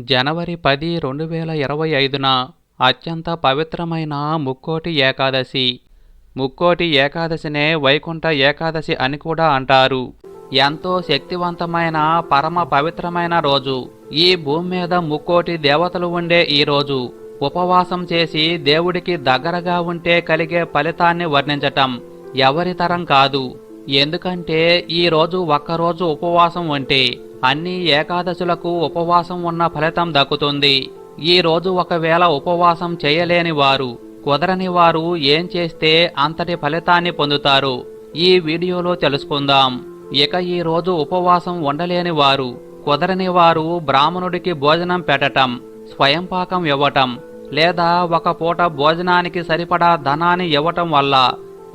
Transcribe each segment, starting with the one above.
జనవరి పది రెండు వేల ఇరవై ఐదున అత్యంత పవిత్రమైన ముక్కోటి ఏకాదశి. ముక్కోటి ఏకాదశినే వైకుంఠ ఏకాదశి అని కూడా అంటారు. ఎంతో శక్తివంతమైన పరమ పవిత్రమైన రోజు. ఈ భూమి మీద ముక్కోటి దేవతలు ఉండే ఈ రోజు. ఉపవాసం చేసి దేవుడికి దగ్గరగా ఉంటే కలిగే ఫలితాన్ని వర్ణించటం ఎవరితరం కాదు. ఎందుకంటే ఈ రోజు ఒక్కరోజు ఉపవాసం ఉంటే అన్ని ఏకాదశులకు ఉపవాసం ఉన్న ఫలితం దక్కుతుంది. ఈ రోజు ఒకవేళ ఉపవాసం చేయలేని వారు కుదరని వారు ఏం చేస్తే అంతటి ఫలితాన్ని పొందుతారు? ఈ వీడియోలో తెలుసుకుందాం. ఇక ఈ రోజు ఉపవాసం ఉండలేని వారు కుదరని వారు బ్రాహ్మణుడికి భోజనం పెట్టటం స్వయంపాకం ఇవ్వటం లేదా ఒక పూట భోజనానికి సరిపడా ధనాన్ని ఇవ్వటం వల్ల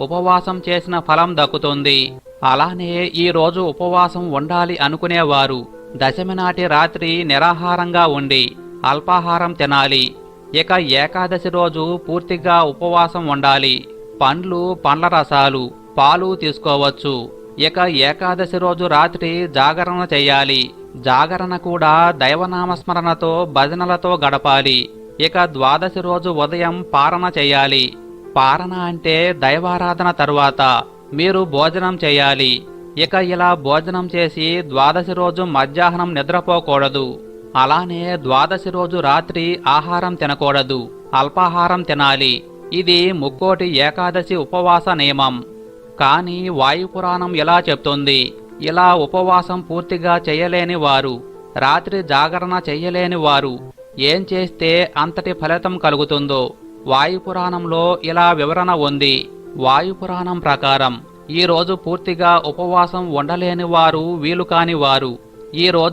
ఉపవాసం చేసిన ఫలం దక్కుతుంది. అలానే ఈ రోజు ఉపవాసం ఉండాలి అనుకునేవారు. దశమి నాటి రాత్రి నిరాహారంగా ఉండి అల్పాహారం తినాలి. ఇక ఏకాదశి రోజు పూర్తిగా ఉపవాసం ఉండాలి. పండ్లు పండ్ల రసాలు పాలు తీసుకోవచ్చు. ఇక ఏకాదశి రోజు రాత్రి జాగరణ చేయాలి. జాగరణ కూడా దైవనామస్మరణతో భజనలతో గడపాలి. ఇక ద్వాదశి రోజు ఉదయం పారణ చేయాలి. పారణ అంటే దైవారాధన తరువాత మీరు భోజనం చేయాలి. ఇక ఇలా భోజనం చేసి ద్వాదశి రోజు మధ్యాహ్నం నిద్రపోకూడదు. అలానే ద్వాదశి రోజు రాత్రి ఆహారం తినకూడదు. అల్పాహారం తినాలి. ఇది ముక్కోటి ఏకాదశి ఉపవాస నియమం. కానీ వాయుపురాణం ఇలా చెప్తుంది. ఇలా ఉపవాసం పూర్తిగా చేయలేని వారు రాత్రి జాగరణ చెయ్యలేని వారు ఏం చేస్తే అంతటి ఫలితం కలుగుతుందో వాయుపురాణంలో ఇలా వివరణ ఉంది. వాయుపురాణం ప్రకారం ఈరోజు పూర్తిగా ఉపవాసం ఉండలేని వారు వీలు కాని వారు.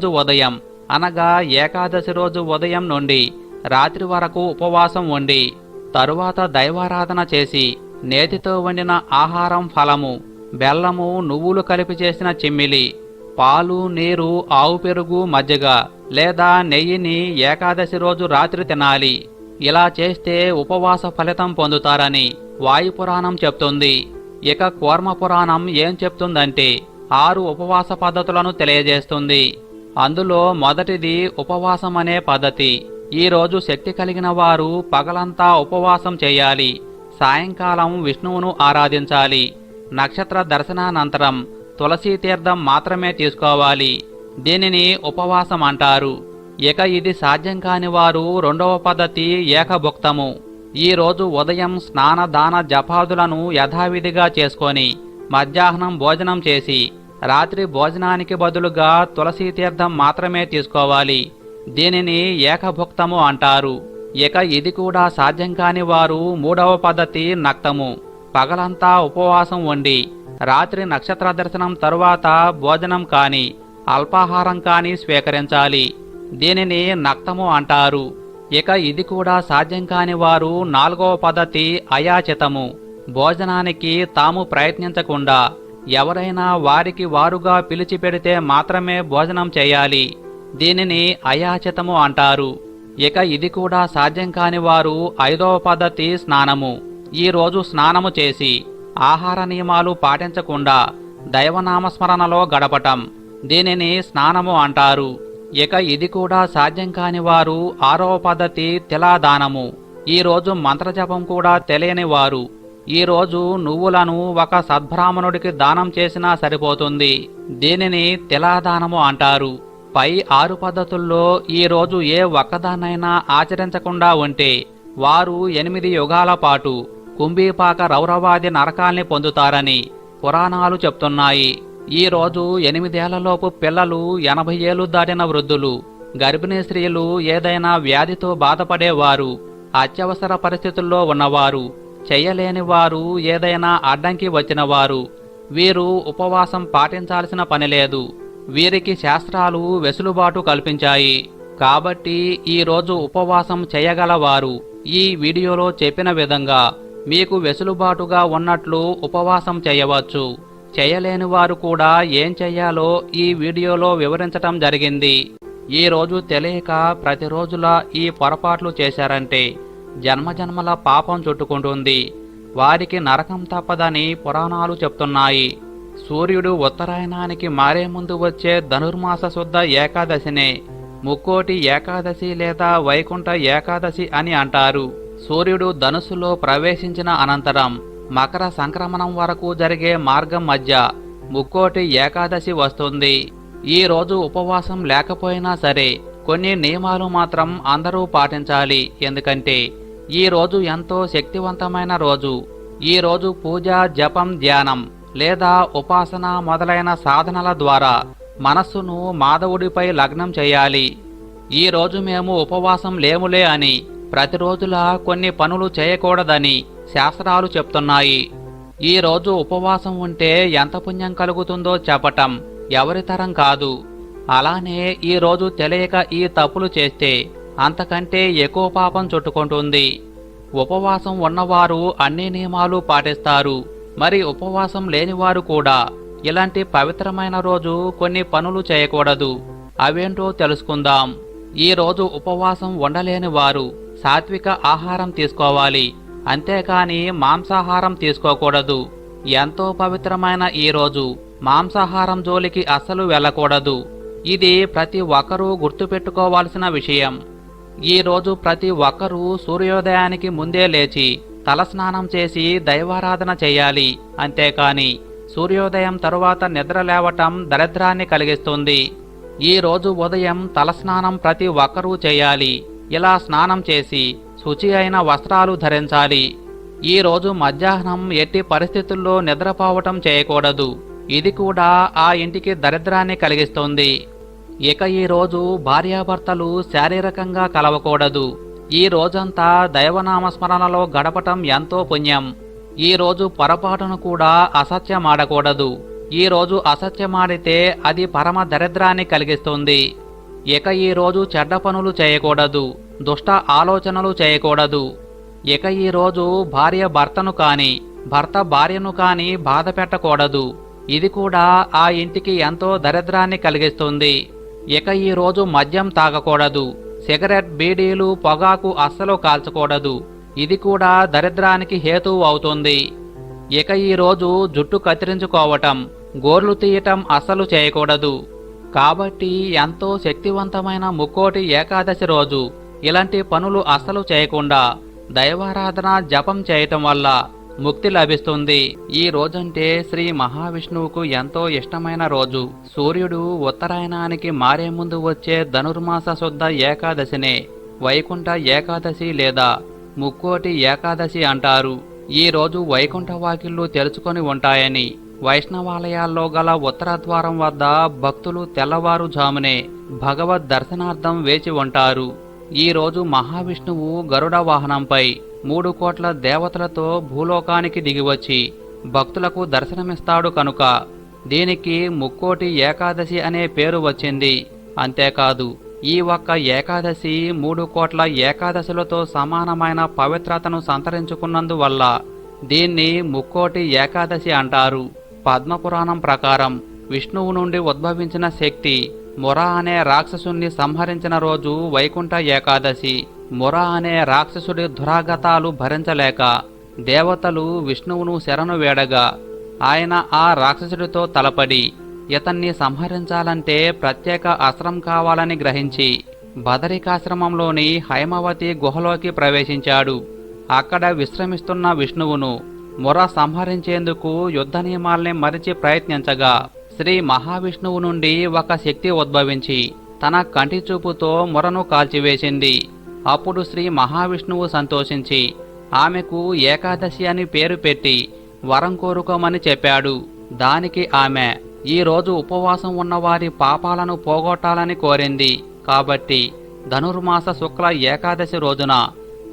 ఉదయం అనగా ఏకాదశి రోజు ఉదయం నుండి రాత్రి వరకు ఉపవాసం ఉండి తరువాత దైవారాధన చేసి నేతితో వండిన ఆహారం ఫలము బెల్లము నువ్వులు కలిపి చేసిన చిమ్మిలి పాలు నీరు ఆవు పెరుగు మజ్జిగ లేదా నెయ్యిని ఏకాదశి రోజు రాత్రి తినాలి. ఇలా చేస్తే ఉపవాస ఫలితం పొందుతారని వాయుపురాణం చెప్తుంది. ఇక కూర్మ పురాణం ఏం చెప్తుందంటే ఆరు ఉపవాస పద్ధతులను తెలియజేస్తుంది. అందులో మొదటిది ఉపవాసం అనే పద్ధతి ఈరోజు శక్తి కలిగిన వారు పగలంతా ఉపవాసం చేయాలి. సాయంకాలం విష్ణువును ఆరాధించాలి. నక్షత్ర దర్శనానంతరం తులసీ తీర్థం మాత్రమే తీసుకోవాలి. దీనిని ఉపవాసం అంటారు ఇక ఇది సాధ్యం కాని వారు రెండవ పద్ధతి ఏకభుక్తము. ఈరోజు ఉదయం స్నాన దాన జపాదులను యథావిధిగా చేసుకొని మధ్యాహ్నం భోజనం చేసి రాత్రి భోజనానికి బదులుగా తులసీ తీర్థం మాత్రమే తీసుకోవాలి. దీనిని ఏకభుక్తము అంటారు. ఇక ఇది కూడా సాధ్యం కాని వారు మూడవ పద్ధతి నక్తము. పగలంతా ఉపవాసం ఉండి రాత్రి నక్షత్ర దర్శనం తరువాత భోజనం కాని అల్పాహారం కాని స్వీకరించాలి. దీనిని నక్తము అంటారు. ఇక ఇది కూడా సాధ్యం కాని వారు నాలుగవ పద్ధతి అయాచితము. భోజనానికి తాము ప్రయత్నించకుండా ఎవరైనా వారికి వారుగా పిలిచి పెడితే మాత్రమే భోజనం చేయాలి. దీనిని అయాచితము అంటారు. ఇక ఇది కూడా సాధ్యం కాని వారు ఐదవ పద్ధతి స్నానము. ఈరోజు స్నానము చేసి ఆహార నియమాలు పాటించకుండా దైవనామస్మరణలో గడపటం. దీనిని స్నానము అంటారు. ఇక ఇది కూడా సాధ్యం కాని వారు ఆరవ పద్ధతి తిలాదానము. ఈ రోజు మంత్రజపం కూడా తెలియని వారు. ఈరోజు నువ్వులను ఒక సద్బ్రాహ్మణుడికి దానం చేసినా సరిపోతుంది. దీనిని తిలాదానము అంటారు. పై ఆరు పద్ధతుల్లో ఈ రోజు ఏ ఒక్కదాన్నైనా ఆచరించకుండా ఉంటే వారు ఎనిమిది యుగాల పాటు కుంభీపాక రౌరవాది నరకాల్ని పొందుతారని పురాణాలు చెప్తున్నాయి. ఈరోజు ఎనిమిదేళ్ళలోపు పిల్లలు ఎనభై ఏళ్ళు దాటిన వృద్ధులు గర్భిణీ స్త్రీలు ఏదైనా వ్యాధితో బాధపడేవారు అత్యవసర పరిస్థితుల్లో ఉన్నవారు చెయ్యలేని వారు ఏదైనా అడ్డంకి వచ్చినవారు వీరు ఉపవాసం పాటించాల్సిన పని లేదు వీరికి శాస్త్రాలు వెసులుబాటు కల్పించాయి. కాబట్టి ఈరోజు ఉపవాసం చేయగలవారు ఈ వీడియోలో చెప్పిన విధంగా మీకు వెసులుబాటుగా ఉన్నట్లు ఉపవాసం చేయవచ్చు. చేయలేని వారు కూడా ఏం చేయాలో ఈ వీడియోలో వివరించటం జరిగింది. ఈ రోజు తెలియక ప్రతిరోజులా ఈ పొరపాట్లు చేశారంటే జన్మజన్మల పాపం చుట్టుకుంటుంది. వారికి నరకం తప్పదని పురాణాలు చెప్తున్నాయి. సూర్యుడు ఉత్తరాయణానికి మారే ముందు వచ్చే ధనుర్మాస శుద్ధ ఏకాదశినే ముక్కోటి ఏకాదశి లేదా వైకుంఠ ఏకాదశి అని అంటారు. సూర్యుడు ధనుస్సులో ప్రవేశించిన అనంతరం మకర సంక్రమణం వరకు జరిగే మార్గం మధ్య ముక్కోటి ఏకాదశి వస్తుంది. ఈ రోజు ఉపవాసం లేకపోయినా సరే కొన్ని నియమాలు మాత్రం అందరూ పాటించాలి. ఎందుకంటే ఈ రోజు ఎంతో శక్తివంతమైన రోజు. ఈ రోజు పూజ జపం ధ్యానం లేదా ఉపాసన మొదలైన సాధనల ద్వారా మనస్సును మాధవుడిపై లగ్నం చేయాలి. ఈ రోజు మేము ఉపవాసం లేములే అని ప్రతిరోజులా కొన్ని పనులు చేయకూడదని శాస్త్రాలు చెప్తున్నాయి. ఈ రోజు ఉపవాసం ఉంటే ఎంత పుణ్యం కలుగుతుందో చెప్పటం ఎవరి తరం కాదు. అలానే ఈ రోజు తెలియక ఈ తప్పులు చేస్తే అంతకంటే ఎక్కువ పాపం చుట్టుకుంటుంది. ఉపవాసం ఉన్నవారు అన్ని నియమాలు పాటిస్తారు. మరి ఉపవాసం లేనివారు కూడా ఇలాంటి పవిత్రమైన రోజు కొన్ని పనులు చేయకూడదు. అవేంటో తెలుసుకుందాం. ఈ రోజు ఉపవాసం ఉండలేని వారు సాత్విక ఆహారం తీసుకోవాలి. అంతేకాని మాంసాహారం తీసుకోకూడదు. ఎంతో పవిత్రమైన ఈ రోజు. మాంసాహారం జోలికి అస్సలు వెళ్ళకూడదు. ఇది ప్రతి ఒక్కరూ గుర్తుపెట్టుకోవాల్సిన విషయం. ఈరోజు ప్రతి ఒక్కరూ సూర్యోదయానికి ముందే లేచి తలస్నానం చేసి దైవారాధన చేయాలి. అంతేకాని సూర్యోదయం తరువాత నిద్ర లేవటం దరిద్రాన్ని కలిగిస్తుంది. ఈ రోజు ఉదయం తలస్నానం ప్రతి ఒక్కరూ చేయాలి. ఇలా స్నానం చేసి శుచి అయిన వస్త్రాలు ధరించాలి. ఈరోజు మధ్యాహ్నం ఎట్టి పరిస్థితుల్లో నిద్రపోవటం చేయకూడదు. ఇది కూడా ఆ ఇంటికి దరిద్రాన్ని కలిగిస్తుంది. ఇక ఈ రోజు భార్యాభర్తలు శారీరకంగా కలవకూడదు. ఈ రోజంతా దైవనామస్మరణలో గడపటం ఎంతో పుణ్యం. ఈ రోజు పొరపాటును కూడా అసత్యమాడకూడదు. ఈరోజు అసత్యమాడితే అది పరమ దరిద్రాన్ని కలిగిస్తుంది. ఇక ఈ రోజు చెడ్డ పనులు చేయకూడదు దుష్ట ఆలోచనలు చేయకూడదు. ఇక ఈ రోజు భార్య భర్తను కాని భర్త భార్యను కాని బాధ పెట్టకూడదు. ఇది కూడా ఆ ఇంటికి ఎంతో దరిద్రాన్ని కలిగిస్తుంది. ఇక ఈ రోజు మద్యం తాగకూడదు సిగరెట్ బీడీలు పొగాకు అస్సలు కాల్చకూడదు. ఇది కూడా దరిద్రానికి హేతువు అవుతుంది. ఇక ఈ రోజు జుట్టు కత్తిరించుకోవటం గోర్లు తీయటం అస్సలు చేయకూడదు. కాబట్టి ఎంతో శక్తివంతమైన ముక్కోటి ఏకాదశి రోజు ఇలాంటి పనులు అస్సలు చేయకుండా దైవారాధన జపం చేయటం వల్ల ముక్తి లభిస్తుంది. ఈ రోజంటే శ్రీ మహావిష్ణువుకు ఎంతో ఇష్టమైన రోజు. సూర్యుడు ఉత్తరాయణానికి మారే ముందు వచ్చే ధనుర్మాస శుద్ధ ఏకాదశినే వైకుంఠ ఏకాదశి లేదా ముక్కోటి ఏకాదశి అంటారు. ఈ రోజు వైకుంఠ వాకిళ్ళు తెరుచుకొని ఉంటాయని వైష్ణవాలయాల్లో గల ఉత్తరద్వారం వద్ద భక్తులు తెల్లవారుజామునే భగవద్ దర్శనార్థం వేచి ఉంటారు. ఈరోజు మహావిష్ణువు గరుడ వాహనంపై మూడు కోట్ల దేవతలతో భూలోకానికి దిగివచ్చి భక్తులకు దర్శనమిస్తాడు కనుక దీనికి ముక్కోటి ఏకాదశి అనే పేరు వచ్చింది. అంతేకాదు ఈ ఒక్క ఏకాదశి మూడు కోట్ల ఏకాదశులతో సమానమైన పవిత్రతను సంతరించుకున్నందువల్ల దీన్ని ముక్కోటి ఏకాదశి అంటారు. పద్మపురాణం ప్రకారం విష్ణువు నుండి ఉద్భవించిన శక్తి ముర అనే రాక్షసుణ్ణి సంహరించిన రోజు వైకుంఠ ఏకాదశి. ముర అనే రాక్షసుడి దురాగతాలు భరించలేక దేవతలు విష్ణువును శరణు వేడగా ఆయన ఆ రాక్షసుడితో తలపడి ఇతన్ని సంహరించాలంటే ప్రత్యేక అస్త్రం కావాలని గ్రహించి బదరికాశ్రమంలోని హైమవతి గుహలోకి ప్రవేశించాడు. అక్కడ విశ్రమిస్తున్న విష్ణువును ముర సంహరించేందుకు యుద్ధ నియమాల్ని మరిచి ప్రయత్నించగా శ్రీ మహావిష్ణువు నుండి ఒక శక్తి ఉద్భవించి తన కంటి చూపుతో మురను కాల్చివేసింది. అప్పుడు శ్రీ మహావిష్ణువు సంతోషించి ఆమెకు ఏకాదశి అని పేరు పెట్టి వరం కోరుకోమని చెప్పాడు. దానికి ఆమె ఈ రోజు ఉపవాసం ఉన్నవారి పాపాలను పోగొట్టాలని కోరింది. కాబట్టి ధనుర్మాస శుక్ల ఏకాదశి రోజున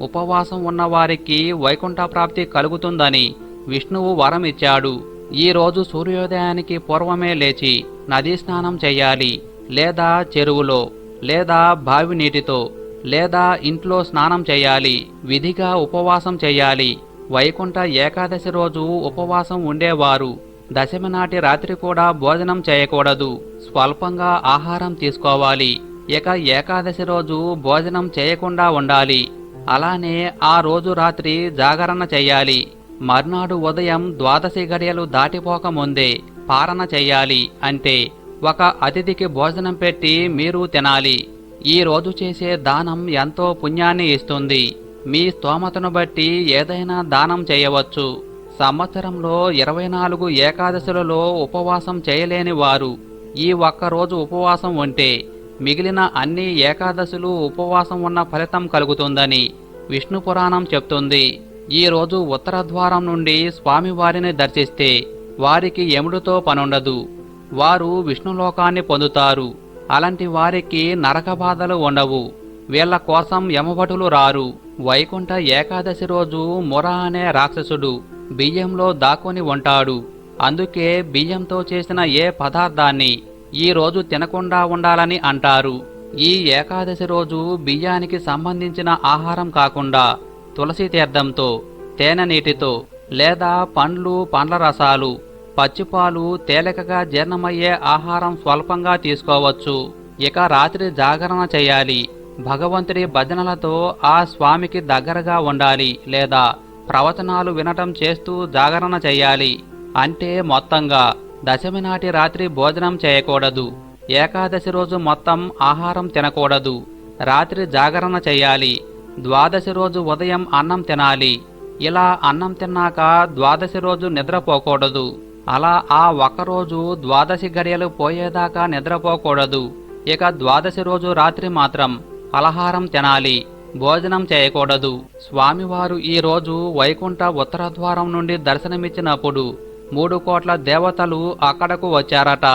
ఉపవాసం ఉన్నవారికి వైకుంఠ ప్రాప్తి కలుగుతుందని విష్ణువు వరం ఇచ్చాడు ఈరోజు సూర్యోదయానికి పూర్వమే లేచి నదీ స్నానం చేయాలి. లేదా చెరువులో లేదా బావి నీటితో లేదా ఇంట్లో స్నానం చేయాలి. విధిగా ఉపవాసం చేయాలి. వైకుంఠ ఏకాదశి రోజు ఉపవాసం ఉండేవారు. దశమి నాటి రాత్రి కూడా భోజనం చేయకూడదు. స్వల్పంగా ఆహారం తీసుకోవాలి. ఇక ఏకాదశి రోజు భోజనం చేయకుండా ఉండాలి. అలానే ఆ రోజు రాత్రి జాగరణ చెయ్యాలి. మర్నాడు ఉదయం ద్వాదశి గడియలు దాటిపోకముందే పారణ చెయ్యాలి అంటే ఒక అతిథికి భోజనం పెట్టి మీరు తినాలి. ఈ రోజు చేసే దానం ఎంతో పుణ్యాన్ని ఇస్తుంది. మీ స్తోమతను బట్టి ఏదైనా దానం చేయవచ్చు. సంవత్సరంలో ఇరవై నాలుగు ఏకాదశులలో ఉపవాసం చేయలేని వారు ఈ ఒక్కరోజు ఉపవాసం ఉంటే మిగిలిన అన్ని ఏకాదశులు ఉపవాసం ఉన్న ఫలితం కలుగుతుందని విష్ణు పురాణం చెప్తుంది. ఈరోజు ఉత్తర ద్వారం నుండి స్వామివారిని దర్శిస్తే వారికి ఎముడితో పనుండదు. వారు విష్ణులోకాన్ని పొందుతారు. అలాంటి వారికి నరక బాధలు ఉండవు. వీళ్ళ కోసం యమభటులు రారు. వైకుంఠ ఏకాదశి రోజు మొర అనే రాక్షసుడు బియ్యంలో దాక్కుని ఉంటాడు. అందుకే బియ్యంతో చేసిన ఏ పదార్థాన్ని ఈరోజు తినకుండా ఉండాలని అంటారు. ఈ ఏకాదశి రోజు బియ్యానికి సంబంధించిన ఆహారం కాకుండా తులసి తీర్థంతో తేనె నీటితో లేదా పండ్లు పండ్ల రసాలు పచ్చిపాలు తేలికగా జీర్ణమయ్యే ఆహారం స్వల్పంగా తీసుకోవచ్చు. ఇక రాత్రి జాగరణ చేయాలి. భగవంతుడి భజనలతో ఆ స్వామికి దగ్గరగా ఉండాలి లేదా ప్రవచనాలు వినటం చేస్తూ జాగరణ చేయాలి. అంటే మొత్తంగా దశమి నాటి రాత్రి భోజనం చేయకూడదు. ఏకాదశి రోజు మొత్తం ఆహారం తినకూడదు. రాత్రి జాగరణ చేయాలి. ద్వాదశి రోజు ఉదయం అన్నం తినాలి. ఇలా అన్నం తిన్నాక ద్వాదశి రోజు నిద్రపోకూడదు. అలా ఆ ఒక్కరోజు ద్వాదశి గడియలు పోయేదాకా నిద్రపోకూడదు. ఇక ద్వాదశి రోజు రాత్రి మాత్రం ఫలహారం తినాలి. భోజనం చేయకూడదు. స్వామివారు ఈరోజు వైకుంఠ ఉత్తర ద్వారం నుండి దర్శనమిచ్చినప్పుడు మూడు కోట్ల దేవతలు అక్కడకు వచ్చారట.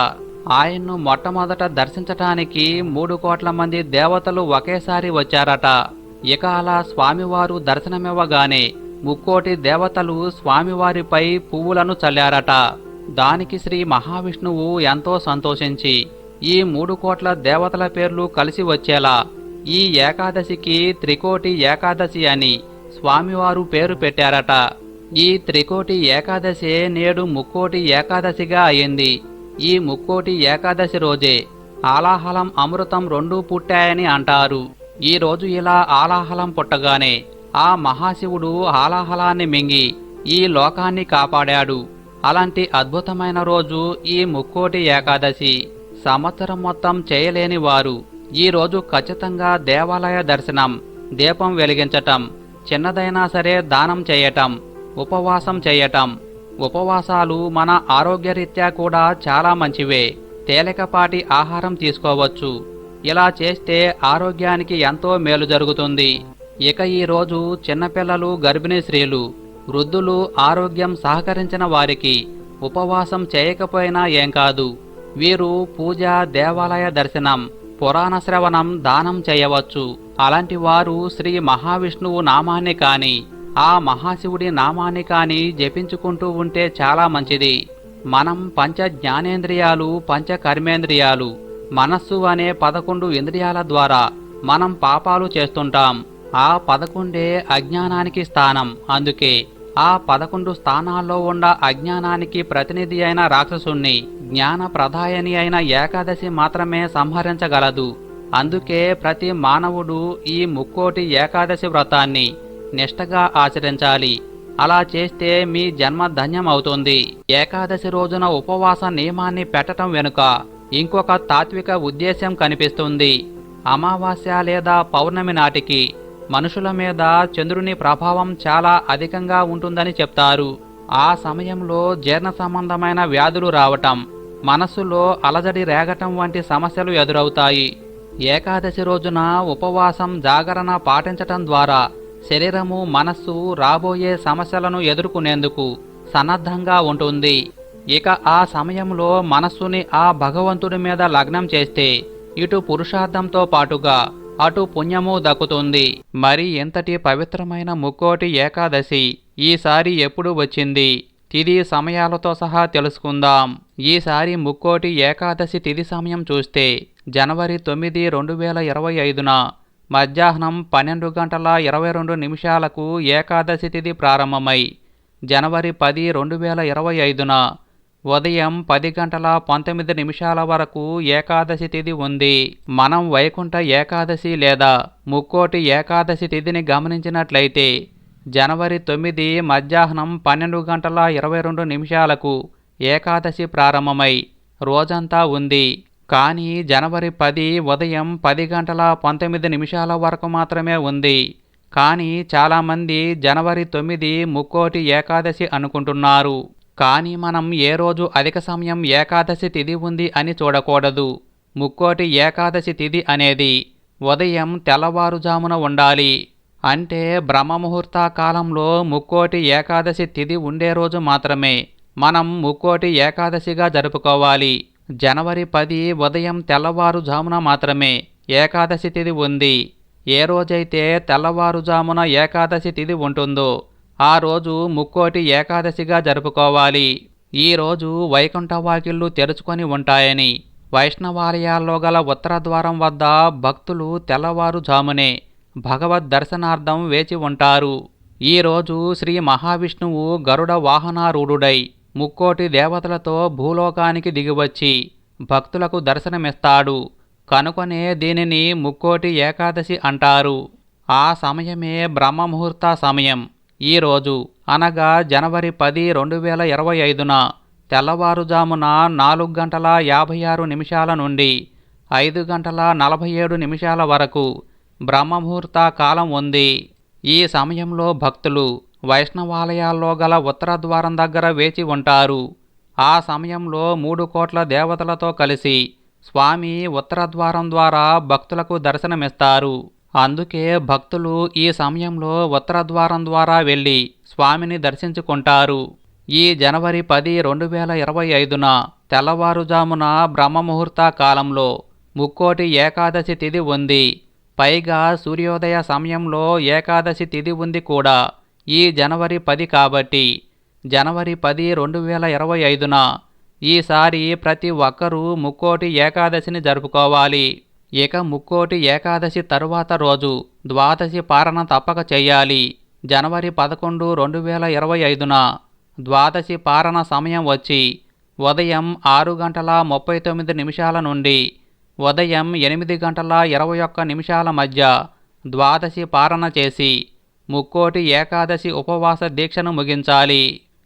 ఆయన్ను మొట్టమొదట దర్శించటానికి మూడు కోట్ల మంది దేవతలు ఒకేసారి వచ్చారట. ఇక అలా స్వామివారు దర్శనమివ్వగానే ముక్కోటి దేవతలు స్వామివారిపై పువ్వులను చల్లారట. దానికి శ్రీ మహావిష్ణువు ఎంతో సంతోషించి ఈ మూడు కోట్ల దేవతల పేర్లు కలిసి వచ్చేలా ఈ ఏకాదశికి త్రికోటి ఏకాదశి అని స్వామివారు పేరు పెట్టారట. ఈ త్రికోటి ఏకాదశి నేడు ముక్కోటి ఏకాదశిగా అయింది. ఈ ముక్కోటి ఏకాదశి రోజే ఆలాహలం అమృతం రెండూ పుట్టాయని అంటారు. ఈ రోజు ఇలా ఆలాహలం పుట్టగానే ఆ మహాశివుడు ఆలాహలాన్ని మింగి ఈ లోకాన్ని కాపాడాడు. అలాంటి అద్భుతమైన రోజు ఈ ముక్కోటి ఏకాదశి. సంవత్సరం మొత్తం చేయలేని వారు ఈరోజు ఖచ్చితంగా దేవాలయ దర్శనం దీపం వెలిగించటం చిన్నదైనా సరే దానం చేయటం ఉపవాసం చేయటం. ఉపవాసాలు మన ఆరోగ్యరీత్యా కూడా చాలా మంచివే. తేలికపాటి ఆహారం తీసుకోవచ్చు. ఇలా చేస్తే ఆరోగ్యానికి ఎంతో మేలు జరుగుతుంది. ఇక ఈరోజు చిన్నపిల్లలు గర్భిణీ స్త్రీలు వృద్ధులు ఆరోగ్యం సహకరించిన వారికి ఉపవాసం చేయకపోయినా ఏం కాదు. వీరు పూజ దేవాలయ దర్శనం పురాణ శ్రవణం దానం చేయవచ్చు. అలాంటి వారు శ్రీ మహావిష్ణువు నామాన్ని కాని ఆ మహాశివుడి నామాన్ని కానీ జపించుకుంటూ ఉంటే చాలా మంచిది. మనం పంచ జ్ఞానేంద్రియాలు పంచ కర్మేంద్రియాలు మనస్సు అనే పదకొండు ఇంద్రియాల ద్వారా మనం పాపాలు చేస్తుంటాం. ఆ పదకొండే అజ్ఞానానికి స్థానం. అందుకే ఆ పదకొండు స్థానాల్లో ఉన్న అజ్ఞానానికి ప్రతినిధి అయిన రాక్షసుణ్ణి జ్ఞాన ప్రదాయని అయిన ఏకాదశి మాత్రమే సంహరించగలదు. అందుకే ప్రతి మానవుడు ఈ ముక్కోటి ఏకాదశి వ్రతాన్ని నిష్టగా ఆచరించాలి. అలా చేస్తే మీ జన్మ ధన్యమవుతుంది. ఏకాదశి రోజున ఉపవాస నియమాన్ని పెట్టటం వెనుక ఇంకొక తాత్విక ఉద్దేశ్యం కనిపిస్తుంది. అమావాస్య లేదా పౌర్ణమి నాటికి మనుషుల మీద చంద్రుని ప్రభావం చాలా అధికంగా ఉంటుందని చెప్తారు. ఆ సమయంలో జీర్ణ సంబంధమైన వ్యాధులు రావటం మనస్సులో అలజడి రేగటం వంటి సమస్యలు ఎదురవుతాయి. ఏకాదశి రోజున ఉపవాసం జాగరణ పాటించటం ద్వారా శరీరము మనస్సు రాబోయే సమస్యలను ఎదుర్కొనేందుకు సన్నద్ధంగా ఉంటుంది. ఇక ఆ సమయంలో మనస్సుని ఆ భగవంతుడి మీద లగ్నం చేస్తే ఇటు పురుషార్థంతో పాటుగా అటు పుణ్యము దక్కుతుంది. మరి ఎంతటి పవిత్రమైన ముక్కోటి ఏకాదశి ఈసారి ఎప్పుడు వచ్చింది? తిది సమయాలతో సహా తెలుసుకుందాం. ఈసారి ముక్కోటి ఏకాదశి తిది సమయం చూస్తే జనవరి తొమ్మిది రెండు వేల ఇరవై ఐదున మధ్యాహ్నం పన్నెండు గంటల ఇరవై రెండు నిమిషాలకు ఏకాదశి తిథి ప్రారంభమై జనవరి పది రెండు వేల ఇరవై ఐదున ఉదయం పది గంటల పంతొమ్మిది నిమిషాల వరకు ఏకాదశి తిథి ఉంది. మనం వైకుంఠ ఏకాదశి లేదా ముక్కోటి ఏకాదశి తిథిని గమనించినట్లయితే జనవరి తొమ్మిది మధ్యాహ్నం పన్నెండు గంటల ఇరవై రెండు నిమిషాలకు ఏకాదశి ప్రారంభమై రోజంతా ఉంది. కానీ జనవరి పది ఉదయం పది గంటల పంతొమ్మిది నిమిషాల వరకు మాత్రమే ఉంది. కానీ చాలామంది జనవరి తొమ్మిది ముక్కోటి ఏకాదశి అనుకుంటున్నారు. కానీ మనం ఏ రోజు అధిక సమయం ఏకాదశి తిథి ఉంది అని చూడకూడదు. ముక్కోటి ఏకాదశి తిథి అనేది ఉదయం తెల్లవారుజామున ఉండాలి. అంటే బ్రహ్మముహూర్త కాలంలో ముక్కోటి ఏకాదశి తిథి ఉండే రోజు మాత్రమే మనం ముక్కోటి ఏకాదశిగా జరుపుకోవాలి. జనవరి పది ఉదయం తెల్లవారుజామున మాత్రమే ఏకాదశి తిథి ఉంది. ఏ రోజైతే తెల్లవారుజామున ఏకాదశి తిథి ఉంటుందో ఆ రోజు ముక్కోటి ఏకాదశిగా జరుపుకోవాలి. ఈ రోజు వైకుంఠ వాకిళ్ళు తెరుచుకొని ఉంటాయని వైష్ణవాలయాల్లో గల ఉత్తర ద్వారం వద్ద భక్తులు తెల్లవారుజామునే భగవద్ దర్శనార్థం వేచి ఉంటారు. ఈరోజు శ్రీ మహావిష్ణువు గరుడ వాహనారూఢుడై ముక్కోటి దేవతలతో భూలోకానికి దిగివచ్చి భక్తులకు దర్శనమిస్తాడు. కనుకొనే దీనిని ముక్కోటి ఏకాదశి అంటారు. ఆ సమయమే బ్రహ్మముహూర్త సమయం. ఈరోజు అనగా జనవరి పది రెండు వేల ఇరవై ఐదున తెల్లవారుజామున నాలుగు గంటల యాభై ఆరు నిమిషాల నుండి ఐదు గంటల నలభై ఏడు నిమిషాల వరకు బ్రహ్మముహూర్త కాలం ఉంది. ఈ సమయంలో భక్తులు వైష్ణవాలయాల్లో గల ఉత్తర ద్వారం దగ్గర వేచి ఉంటారు. ఆ సమయంలో మూడు కోట్ల దేవతలతో కలిసి స్వామి ఉత్తర ద్వారం ద్వారా భక్తులకు దర్శనమిస్తారు. అందుకే భక్తులు ఈ సమయంలో ఉత్తర ద్వారం ద్వారా వెళ్ళి స్వామిని దర్శించుకుంటారు. ఈ జనవరి పది రెండు వేల ఇరవై ఐదున తెల్లవారుజామున బ్రహ్మముహూర్త కాలంలో ముక్కోటి ఏకాదశి తిథి ఉంది. పైగా సూర్యోదయ సమయంలో ఏకాదశి తిథి ఉంది కూడా. ఈ జనవరి పది కాబట్టి జనవరి పది రెండు వేల ఇరవై ఐదున ఈసారి ప్రతి ఒక్కరూ ముక్కోటి ఏకాదశిని జరుపుకోవాలి. ఇక ముక్కోటి ఏకాదశి తరువాత రోజు ద్వాదశి పారణ తప్పక చేయాలి. జనవరి పదకొండు రెండు వేల ఇరవై ఐదున ద్వాదశి పారణ సమయం వచ్చి ఉదయం ఆరు గంటల ముప్పై తొమ్మిది నిమిషాల నుండి ఉదయం ఎనిమిది గంటల ఇరవై ఒక్క నిమిషాల మధ్య ద్వాదశి పారణ చేసి ముక్కోటి ఏకాదశి ఉపవాస దీక్షను ముగించాలి.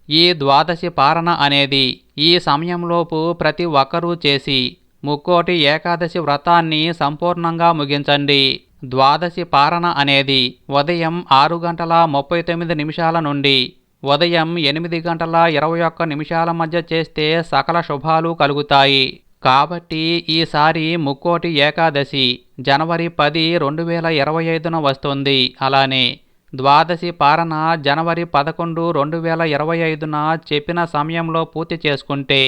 ఈ ద్వాదశి పారణ అనేది ఈ సమయంలోపు ప్రతి ఒక్కరూ చేసి ముక్కోటి ఏకాదశి వ్రతాన్ని సంపూర్ణంగా ముగించండి. ద్వాదశి పారణ అనేది ఉదయం ఆరు గంటల ముప్పై తొమ్మిది నిమిషాల నుండి ఉదయం ఎనిమిది గంటల ఇరవై ఒక్క నిమిషాల మధ్య చేస్తే సకల శుభాలు కలుగుతాయి. కాబట్టి ఈసారి ముక్కోటి ఏకాదశి జనవరి పది రెండు వేల ఇరవై ఐదున వస్తుంది. అలానే ద్వాదశి పారణ జనవరి పదకొండు రెండు వేల ఇరవై ఐదున చెప్పిన సమయంలో పూర్తి చేసుకుంటే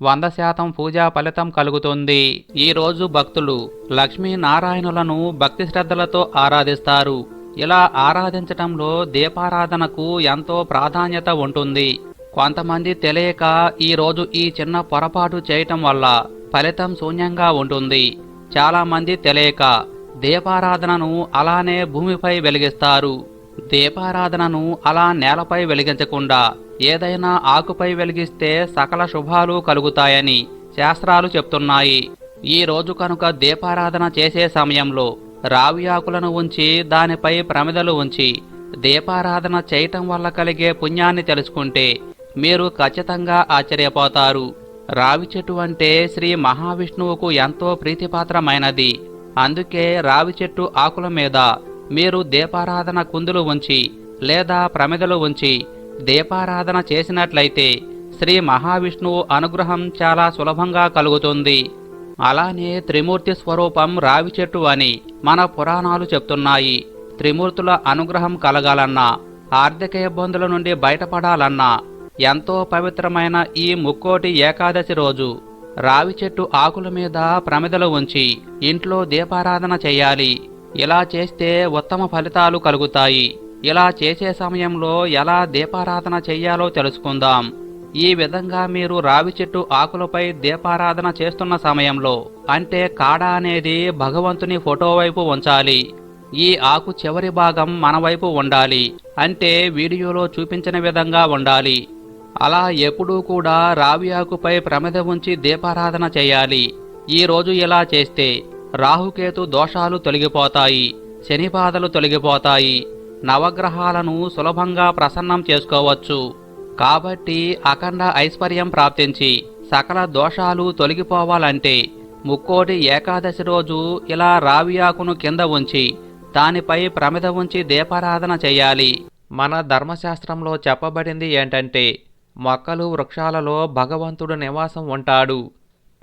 వంద శాతం పూజా ఫలితం కలుగుతుంది. ఈరోజు భక్తులు లక్ష్మీనారాయణులను భక్తి శ్రద్ధలతో ఆరాధిస్తారు. ఇలా ఆరాధించటంలో దీపారాధనకు ఎంతో ప్రాధాన్యత ఉంటుంది. కొంతమంది తెలియక ఈరోజు ఈ చిన్న పొరపాటు చేయటం వల్ల ఫలితం శూన్యంగా ఉంటుంది. చాలామంది తెలియక దీపారాధనను అలానే భూమిపై వెలిగిస్తారు. దీపారాధనను అలా నేలపై వెలిగించకుండా ఏదైనా ఆకుపై వెలిగిస్తే సకల శుభాలు కలుగుతాయని శాస్త్రాలు చెప్తున్నాయి. ఈ రోజు కనుక దీపారాధన చేసే సమయంలో రావి ఆకులను ఉంచి దానిపై ప్రమిదలు ఉంచి దీపారాధన చేయటం వల్ల కలిగే పుణ్యాన్ని తెలుసుకుంటే మీరు ఖచ్చితంగా ఆశ్చర్యపోతారు. రావి చెట్టు అంటే శ్రీ మహావిష్ణువుకు ఎంతో ప్రీతిపాత్రమైనది. అందుకే రావి చెట్టు ఆకుల మీద మీరు దీపారాధన కుందులు ఉంచి లేదా ప్రమిదలు ఉంచి దీపారాధన చేసినట్లయితే శ్రీ మహావిష్ణువు అనుగ్రహం చాలా సులభంగా కలుగుతుంది. అలానే త్రిమూర్తి స్వరూపం రావి చెట్టు అని మన పురాణాలు చెప్తున్నాయి. త్రిమూర్తుల అనుగ్రహం కలగాలన్నా ఆర్థిక ఇబ్బందుల నుండి బయటపడాలన్నా ఎంతో పవిత్రమైన ఈ ముక్కోటి ఏకాదశి రోజు రావి చెట్టు ఆకుల మీద ప్రమిదలు ఉంచి ఇంట్లో దీపారాధన చేయాలి. ఇలా చేస్తే ఉత్తమ ఫలితాలు కలుగుతాయి. ఇలా చేసే సమయంలో ఎలా దీపారాధన చెయ్యాలో తెలుసుకుందాం. ఈ విధంగా మీరు రావి చెట్టు ఆకులపై దీపారాధన చేస్తున్న సమయంలో అంటే కాడ అనేది భగవంతుని ఫోటో వైపు ఉంచాలి. ఈ ఆకు చివరి భాగం మన వైపు ఉండాలి అంటే వీడియోలో చూపించిన విధంగా ఉండాలి. అలా ఎప్పుడూ కూడా రావి ఆకుపై ప్రమిద ఉంచి దీపారాధన చేయాలి. ఈ రోజు ఇలా చేస్తే రాహుకేతు దోషాలు తొలగిపోతాయి శని బాధలు తొలగిపోతాయి. నవగ్రహాలను సులభంగా ప్రసన్నం చేసుకోవచ్చు. కాబట్టి అఖండ ఐశ్వర్యం ప్రాప్తించి సకల దోషాలు తొలగిపోవాలంటే ముక్కోటి ఏకాదశి రోజు ఇలా రావి ఆకును కింద ఉంచి దానిపై ప్రమిద ఉంచి దీపారాధన చేయాలి. మన ధర్మశాస్త్రంలో చెప్పబడింది ఏంటంటే మొక్కలు వృక్షాలలో భగవంతుడు నివాసం ఉంటాడు.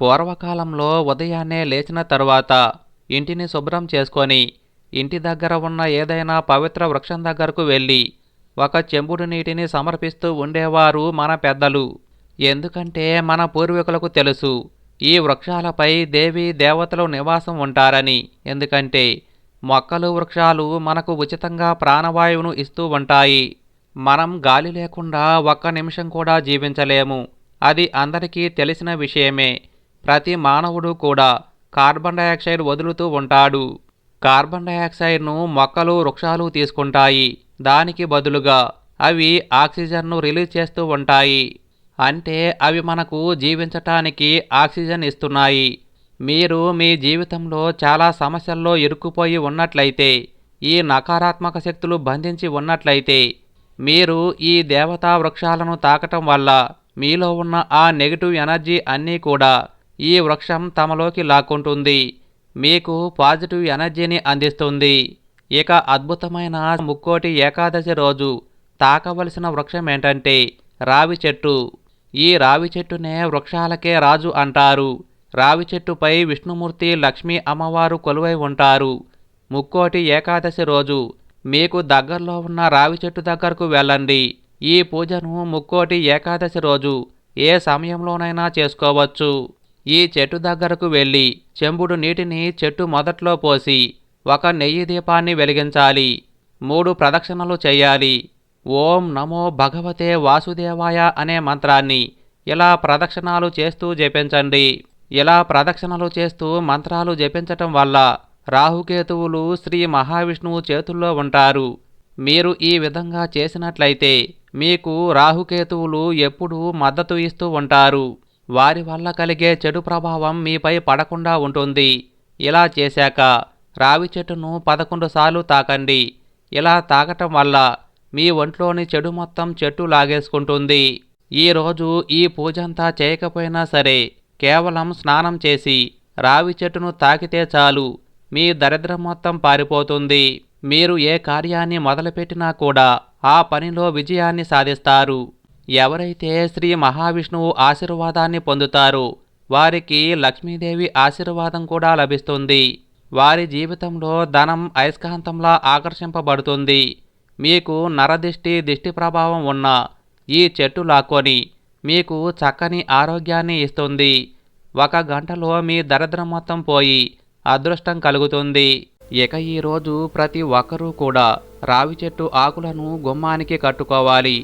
పూర్వకాలంలో ఉదయాన్నే లేచిన తరువాత ఇంటిని శుభ్రం చేసుకొని ఇంటి దగ్గర ఉన్న ఏదైనా పవిత్ర వృక్షం దగ్గరకు వెళ్ళి ఒక చెంబుడు నీటిని సమర్పిస్తూ ఉండేవారు మన పెద్దలు. ఎందుకంటే మన పూర్వీకులకు తెలుసు ఈ వృక్షాలపై దేవి దేవతలు నివాసం ఉంటారని. ఎందుకంటే మొక్కలు వృక్షాలు మనకు ఉచితంగా ప్రాణవాయువును ఇస్తూ ఉంటాయి. మనం గాలి లేకుండా ఒక్క నిమిషం కూడా జీవించలేము. అది అందరికీ తెలిసిన విషయమే. ప్రతి మానవుడు కూడా కార్బన్ డయాక్సైడ్ వదులుతూ ఉంటాడు. కార్బన్ డయాక్సైడ్ను మొక్కలు వృక్షాలు తీసుకుంటాయి. దానికి బదులుగా అవి ఆక్సిజన్ను రిలీజ్ చేస్తూ ఉంటాయి. అంటే అవి మనకు జీవించటానికి ఆక్సిజన్ ఇస్తున్నాయి. మీరు మీ జీవితంలో చాలా సమస్యల్లో ఇరుక్కుపోయి ఉన్నట్లయితే ఈ నకారాత్మక శక్తులు బంధించి ఉన్నట్లయితే మీరు ఈ దేవతా వృక్షాలను తాకటం వల్ల మీలో ఉన్న ఆ నెగిటివ్ ఎనర్జీ అన్నీ కూడా ఈ వృక్షం తమలోకి లాక్కుంటుంది. మీకు పాజిటివ్ ఎనర్జీని అందిస్తుంది. ఇక అద్భుతమైన ముక్కోటి ఏకాదశి రోజు తాకవలసిన వృక్షం ఏంటంటే రావి చెట్టు. ఈ రావి చెట్టునే వృక్షాలకే రాజు అంటారు. రావి చెట్టుపై విష్ణుమూర్తి లక్ష్మీ అమ్మవారు కొలువై ఉంటారు. ముక్కోటి ఏకాదశి రోజు మీకు దగ్గరలో ఉన్న రావి చెట్టు దగ్గరకు వెళ్ళండి. ఈ పూజను ముక్కోటి ఏకాదశి రోజు ఏ సమయంలోనైనా చేసుకోవచ్చు. ఈ చెట్టు దగ్గరకు వెళ్ళి చెంబుడు నీటిని చెట్టు మొదట్లో పోసి ఒక నెయ్యి దీపాన్ని వెలిగించాలి. మూడు ప్రదక్షిణలు చేయాలి. ఓం నమో భగవతే వాసుదేవాయ అనే మంత్రాన్ని ఇలా ప్రదక్షిణాలు చేస్తూ జపించండి. ఇలా ప్రదక్షిణలు చేస్తూ మంత్రాలు జపించటం వల్ల రాహుకేతువులు శ్రీ మహావిష్ణువు చేతుల్లో ఉంటారు. మీరు ఈ విధంగా చేసినట్లయితే మీకు రాహుకేతువులు ఎప్పుడూ మద్దతు ఇస్తూ ఉంటారు. వారి వల్ల కలిగే చెడు ప్రభావం మీపై పడకుండా ఉంటుంది. ఇలా చేశాక రావి చెట్టును పదకొండు సార్లు తాకండి. ఇలా తాకటం వల్ల మీ ఒంట్లోని చెడు మొత్తం చెట్టు లాగేసుకుంటుంది. ఈరోజు ఈ పూజంతా చేయకపోయినా సరే కేవలం స్నానం చేసి రావి చెట్టును తాకితే చాలు. మీ దరిద్రం మొత్తం పారిపోతుంది. మీరు ఏ కార్యాన్ని మొదలుపెట్టినా కూడా ఆ పనిలో విజయాన్ని సాధిస్తారు. ఎవరైతే శ్రీ మహావిష్ణువు ఆశీర్వాదాన్ని పొందుతారో వారికి లక్ష్మీదేవి ఆశీర్వాదం కూడా లభిస్తుంది. వారి జీవితంలో ధనం అయస్కాంతంలా ఆకర్షింపబడుతుంది. మీకు నరదిష్టి దిష్టి ప్రభావం ఉన్న ఈ చెట్టు లాక్కొని మీకు చక్కని ఆరోగ్యాన్ని ఇస్తుంది. ఒక గంటలో మీ దరిద్రం మొత్తం పోయి అదృష్టం కలుగుతుంది. ఇక ఈరోజు ప్రతి ఒక్కరూ కూడా రావి చెట్టు ఆకులను గుమ్మానికి కట్టుకోవాలి.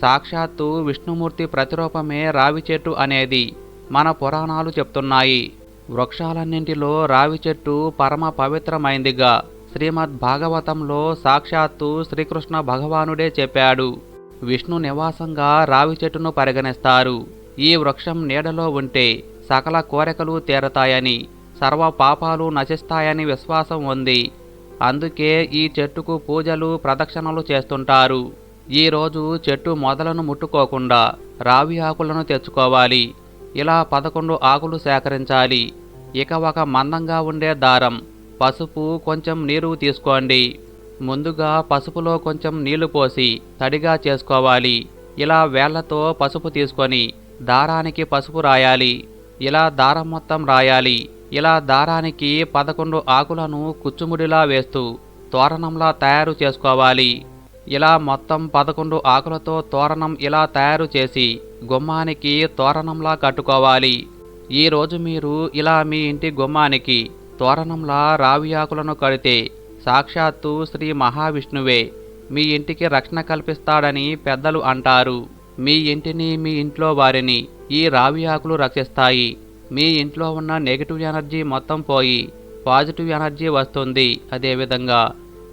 సాక్షాత్తు విష్ణుమూర్తి ప్రతిరూపమే రావి చెట్టు అనేది మన పురాణాలు చెప్తున్నాయి. వృక్షాలన్నింటిలో రావి చెట్టు పరమ పవిత్రమైందిగా శ్రీమద్ భాగవతంలో సాక్షాత్తు శ్రీకృష్ణ భగవానుడే చెప్పాడు. విష్ణు నివాసంగా రావి చెట్టును పరిగణిస్తారు. ఈ వృక్షం నీడలో ఉంటే సకల కోరికలు తీరతాయని సర్వ పాపాలు నశిస్తాయని విశ్వాసం ఉంది. అందుకే ఈ చెట్టుకు పూజలు ప్రదక్షిణలు చేస్తుంటారు. ఈరోజు చెట్టు మొదలను ముట్టుకోకుండా రావి ఆకులను తెచ్చుకోవాలి. ఇలా పదకొండు ఆకులు సేకరించాలి. ఇక ఒక మందంగా ఉండే దారం పసుపు కొంచెం నీరు తీసుకోండి. ముందుగా పసుపులో కొంచెం నీళ్ళు పోసి తడిగా చేసుకోవాలి. ఇలా వేళ్ళతో పసుపు తీసుకొని దారానికి పసుపు రాయాలి. ఇలా దారం మొత్తం రాయాలి. ఇలా దారానికి పదకొండు ఆకులను కుచ్చుముడిలా వేస్తూ తోరణంలా తయారు చేసుకోవాలి. ఇలా మొత్తం పదకొండు ఆకులతో తోరణం ఇలా తయారు చేసి గుమ్మానికి తోరణంలా కట్టుకోవాలి. ఈరోజు మీరు ఇలా మీ ఇంటి గుమ్మానికి తోరణంలా రావి ఆకులను కడితే సాక్షాత్తు శ్రీ మహావిష్ణువే మీ ఇంటికి రక్షణ కల్పిస్తాడని పెద్దలు అంటారు. మీ ఇంటిని మీ ఇంట్లో వారిని ఈ రావి ఆకులు రక్షిస్తాయి. మీ ఇంట్లో ఉన్న నెగిటివ్ ఎనర్జీ మొత్తం పోయి పాజిటివ్ ఎనర్జీ వస్తుంది అదేవిధంగా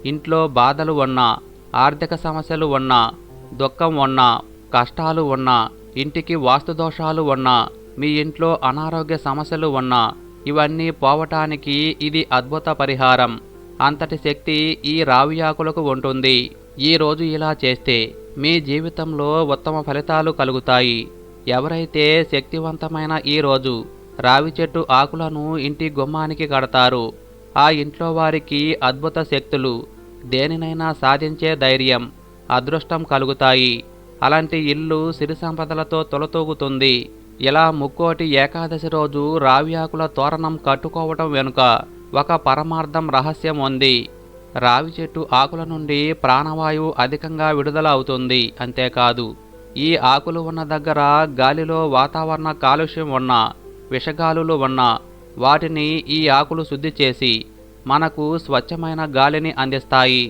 ఇంట్లో బాధలు ఉన్నా ఆర్థిక సమస్యలు ఉన్నా దుఃఖం ఉన్నా కష్టాలు ఉన్నా ఇంటికి వాస్తు దోషాలు ఉన్నా మీ ఇంట్లో అనారోగ్య సమస్యలు ఉన్నా ఇవన్నీ పోవటానికి ఇది అద్భుత పరిహారం. అంతటి శక్తి ఈ రావి ఆకులకు ఉంటుంది. ఈ రోజు ఇలా చేస్తే మీ జీవితంలో ఉత్తమ ఫలితాలు కలుగుతాయి. ఎవరైతే శక్తివంతమైన ఈ రోజు రావి చెట్టు ఆకులను ఇంటి గుమ్మానికి కడతారు ఆ ఇంట్లో వారికి అద్భుత శక్తులు దేనినైనా సాధించే ధైర్యం అదృష్టం కలుగుతాయి. అలాంటి ఇల్లు సిరి సంపదలతో తొలతూగుతుంది. ఇలా ముక్కోటి ఏకాదశి రోజు రావి ఆకుల తోరణం కట్టుకోవటం వెనుక ఒక పరమార్థం రహస్యం ఉంది. రావి చెట్టు ఆకుల నుండి ప్రాణవాయువు అధికంగా విడుదల అవుతుంది అంతేకాదు. ఈ ఆకులు ఉన్న దగ్గర గాలిలో వాతావరణ కాలుష్యం ఉన్న విషగాలులు ఉన్న వాటిని ఈ ఆకులు శుద్ధి చేసి మనకు స్వచ్ఛమైన గాలిని అందిస్తాయి.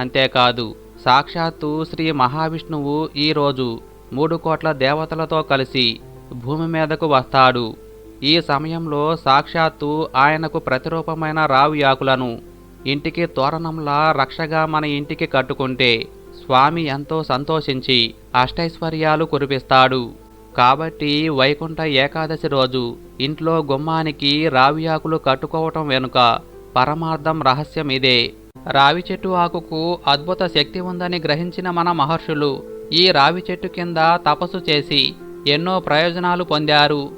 అంతేకాదు సాక్షాత్తు శ్రీ మహావిష్ణువు ఈరోజు మూడు కోట్ల దేవతలతో కలిసి భూమి మీదకు వస్తాడు. ఈ సమయంలో సాక్షాత్తు ఆయనకు ప్రతిరూపమైన రావి ఆకులను ఇంటికి తోరణంలా రక్షగా మన ఇంటికి కట్టుకుంటే స్వామి ఎంతో సంతోషించి అష్టైశ్వర్యాలు కురిపిస్తాడు. కాబట్టి వైకుంఠ ఏకాదశి రోజు ఇంట్లో గుమ్మానికి రావి ఆకులు కట్టుకోవటం వెనుక పరమార్థం రహస్యం ఇదే. రావి చెట్టు ఆకుకు అద్భుత శక్తి ఉందని గ్రహించిన మన మహర్షులు ఈ రావి చెట్టు కింద తపస్సు చేసి ఎన్నో ప్రయోజనాలు పొందారు.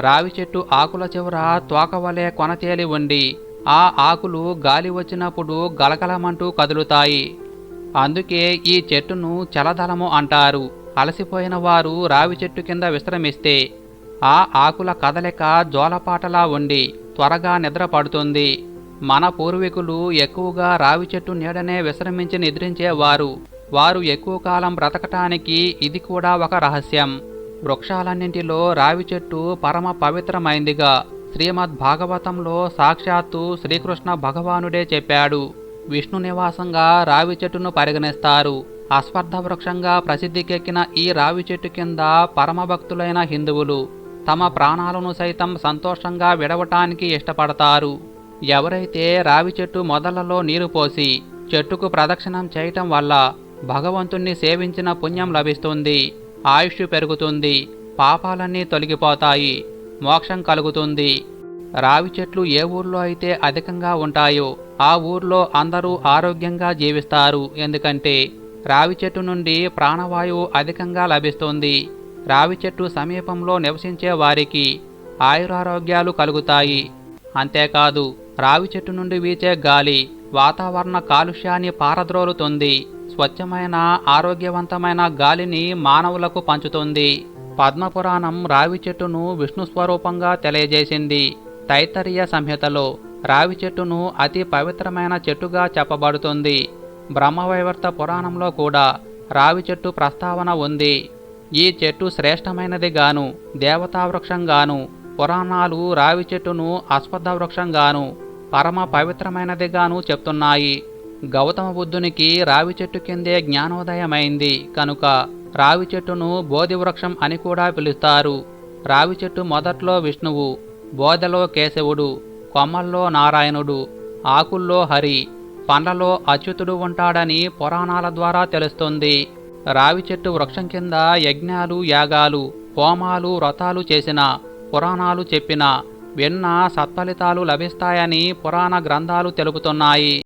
రావి చెట్టు ఆకుల చివర తోకవలే కొనతేలి ఉండి ఆ ఆకులు గాలి వచ్చినప్పుడు గలగలమంటూ కదులుతాయి. అందుకే ఈ చెట్టును చలదలము అంటారు. అలసిపోయిన వారు రావి చెట్టు కింద విశ్రమిస్తే ఆ ఆకుల కదలిక జోలపాటలా ఉండి త్వరగా నిద్రపడుతుంది. మన పూర్వీకులు ఎక్కువగా రావి చెట్టు నీడనే విశ్రమించి నిద్రించేవారు. వారు ఎక్కువ కాలం బ్రతకటానికి ఇది కూడా ఒక రహస్యం. వృక్షాలన్నింటిలో రావి చెట్టు పరమ పవిత్రమైందిగా. శ్రీమద్ భాగవతంలో సాక్షాత్తు శ్రీకృష్ణ భగవానుడే చెప్పాడు. విష్ణు నివాసంగా రావి చెట్టును పరిగణిస్తారు. అశ్వత్థ వృక్షంగా ప్రసిద్ధికెక్కిన ఈ రావి చెట్టు కింద పరమభక్తులైన హిందువులు తమ ప్రాణాలను సైతం సంతోషంగా విడవటానికి ఇష్టపడతారు. ఎవరైతే రావి చెట్టు మొదలలో నీరు పోసి చెట్టుకు ప్రదక్షిణం చేయటం వల్ల భగవంతుణ్ణి సేవించిన పుణ్యం లభిస్తుంది ఆయుష్ పెరుగుతుంది పాపాలన్నీ తొలగిపోతాయి మోక్షం కలుగుతుంది. రావి చెట్లు ఏ ఊర్లో అయితే అధికంగా ఉంటాయో ఆ ఊర్లో అందరూ ఆరోగ్యంగా జీవిస్తారు. ఎందుకంటే రావి చెట్టు నుండి ప్రాణవాయువు అధికంగా లభిస్తుంది. రావి చెట్టు సమీపంలో నివసించే వారికి ఆయురారోగ్యాలు కలుగుతాయి. అంతేకాదు రావి చెట్టు నుండి వీచే గాలి వాతావరణ కాలుష్యాన్ని పారద్రోలుతుంది. స్వచ్ఛమైన ఆరోగ్యవంతమైన గాలిని మానవులకు పంచుతుంది. పద్మపురాణం రావి చెట్టును విష్ణు స్వరూపంగా తెలియజేసింది. తైతరీయ సంహితలో రావి చెట్టును అతి పవిత్రమైన చెట్టుగా చెప్పబడుతుంది. బ్రహ్మవైవర్త పురాణంలో కూడా రావి చెట్టు ప్రస్తావన ఉంది. ఈ చెట్టు శ్రేష్టమైనది గాను దేవతా వృక్షంగాను పురాణాలు రావి చెట్టును అశ్వత్థ వృక్షంగాను పరమ పవిత్రమైనదిగాను చెప్తున్నాయి. గౌతమ బుద్ధునికి రావి చెట్టు కిందే జ్ఞానోదయమైంది. కనుక రావి చెట్టును బోధి వృక్షం అని కూడా పిలుస్తారు. రావి చెట్టు మొదట్లో విష్ణువు బోధలో కేశవుడు కొమ్మల్లో నారాయణుడు ఆకుల్లో హరి పండ్లలో అచ్యుతుడు ఉంటాడని పురాణాల ద్వారా తెలుస్తుంది. రావి చెట్టు వృక్షం కింద యజ్ఞాలు యాగాలు హోమాలు వ్రతాలు చేసిన పురాణాలు చెప్పిన వెన్న సత్ఫలితాలు లభిస్తాయని పురాణ గ్రంథాలు తెలుపుతున్నాయి.